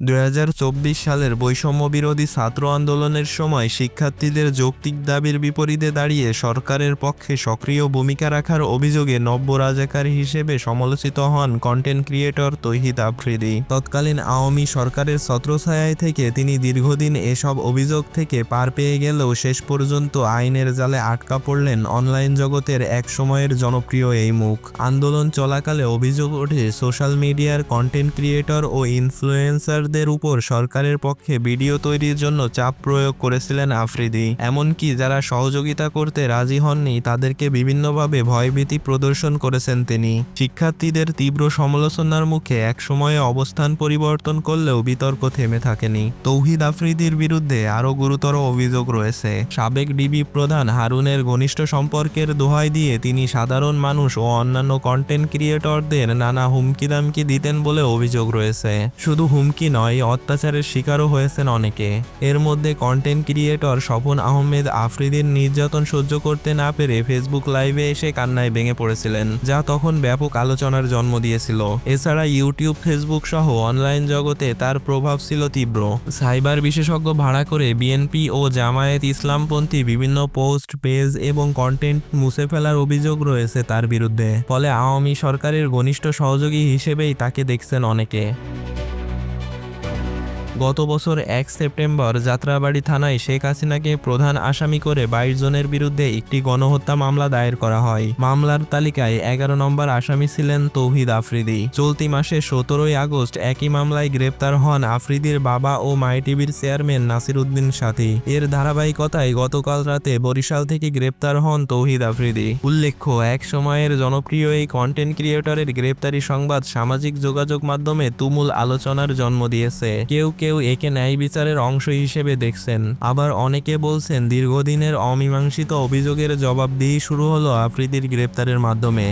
দু হাজার চব্বিশ সালের বৈষম্য বিরোধী ছাত্র আন্দোলনের সময় শিক্ষার্থীদের যৌক্তিক দাবির বিপরীতে দাঁড়িয়ে সরকারের পক্ষে সক্রিয় ভূমিকা রাখার অভিযোগে নব্য রাজাকার হিসেবে সমালোচিত হন কন্টেন্ট ক্রিয়েটর তৌহিদ আফ্রিদি। তৎকালীন আওয়ামী সরকারের ছত্রছায়ায় থেকে তিনি দীর্ঘদিন এসব অভিযোগ থেকে পার পেয়ে গেলেও শেষ পর্যন্ত আইনের জালে আটকা পড়লেন অনলাইন জগতের এক সময়ের জনপ্রিয় এই মুখ। আন্দোলন চলাকালে অভিযোগ ওঠে, সোশ্যাল মিডিয়ার কন্টেন্ট ক্রিয়েটর ও ইনফ্লুয়েন্সারদের উপর সরকারের পক্ষে ভিডিও তৈরির জন্য চাপ প্রয়োগ করেছিলেন আফ্রিদি। এমনকি যারা সহযোগিতা করতে রাজি হননি, তাদেরকে বিভিন্নভাবে ভয়ভীতি প্রদর্শন করেছেন তিনি। শিক্ষার্থীদের তীব্র সমালোচনার মুখে এক সময়ে অবস্থান পরিবর্তন করলেও বিতর্ক থেমে থাকেনি। তৌহিদ আফ্রিদির বিরুদ্ধে আরও গুরুতর অভিযোগ রয়েছে। সাবেক ডিবি প্রধান হারুনের ঘনিষ্ঠ সম্পর্কের দোহাই দিয়ে তিনি সাধারণ মানুষ ও অন্যান্য কন্টেন্ট ক্রিয়েটরদের নানা হুমকিদামকি দিতেন বলে অভিযোগ রয়েছে। শুধু হুমকি নয় অত্যাচারের শিকারও হয়েছেন অনেকে। এর মধ্যে কন্টেন্ট ক্রিয়েটর স্বপন আহমেদ আফ্রিদির নির্যাতন সহ্য করতে না পেরে ফেসবুক লাইভে এসে কান্নায় ভেঙে পড়েছিলেন, যা তখন ব্যাপক আলোচনার জন্ম দিয়েছিল। এছাড়া ইউটিউব ফেসবুক সহ অনলাইন জগতে তার প্রভাব ছিল তীব্র। সাইবার বিশেষজ্ঞ ভাড়া করে বিএনপি ও জামায়াত ইসলামপন্থী বিভিন্ন পোস্ট, পেজ এবং কন্টেন্ট মুছে ফেলার অভিযোগ রয়েছে তার বিরুদ্ধে। ফলে আওয়ামী সরকারের ঘনিষ্ঠ সহযোগী হিসেবেই তাকে দেখছেন অনেকে। গত বছর এক সেপ্টেম্বর যাত্রাবাড়ি থানায় শেখ হাসিনাকে প্রধান আসামি করে বাইশ জনের বিরুদ্ধে একটি গণহত্যা মামলা দায়ের করা হয়। মামলার তালিকায় এগারো নম্বর আসামি ছিলেন তৌহিদ আফ্রিদি। চলতি মাসে সতেরোই আগস্ট একই মামলায় গ্রেপ্তার হন আফ্রিদির বাবা ও মাই টিভির চেয়ারম্যান নাসির উদ্দিন সাথী। এর ধারাবাহিকতায় গতকাল রাতে বরিশাল থেকে গ্রেপ্তার হন তৌহিদ আফ্রিদি। উল্লেখ্য, এক সময়ের জনপ্রিয় এই কন্টেন্ট ক্রিয়েটরের গ্রেপ্তারি সংবাদ সামাজিক যোগাযোগ মাধ্যমে তুমুল আলোচনার জন্ম দিয়েছে। কেউ কেউ একে ন্যায় বিচারের অংশ হিসেবে দেখছেন। আবার অনেকে বলছেন, দীর্ঘদিনের অমীমাংসিত অভিযোগের জবাবদিহি শুরু হলো আফ্রিদির গ্রেপ্তারের মাধ্যমে।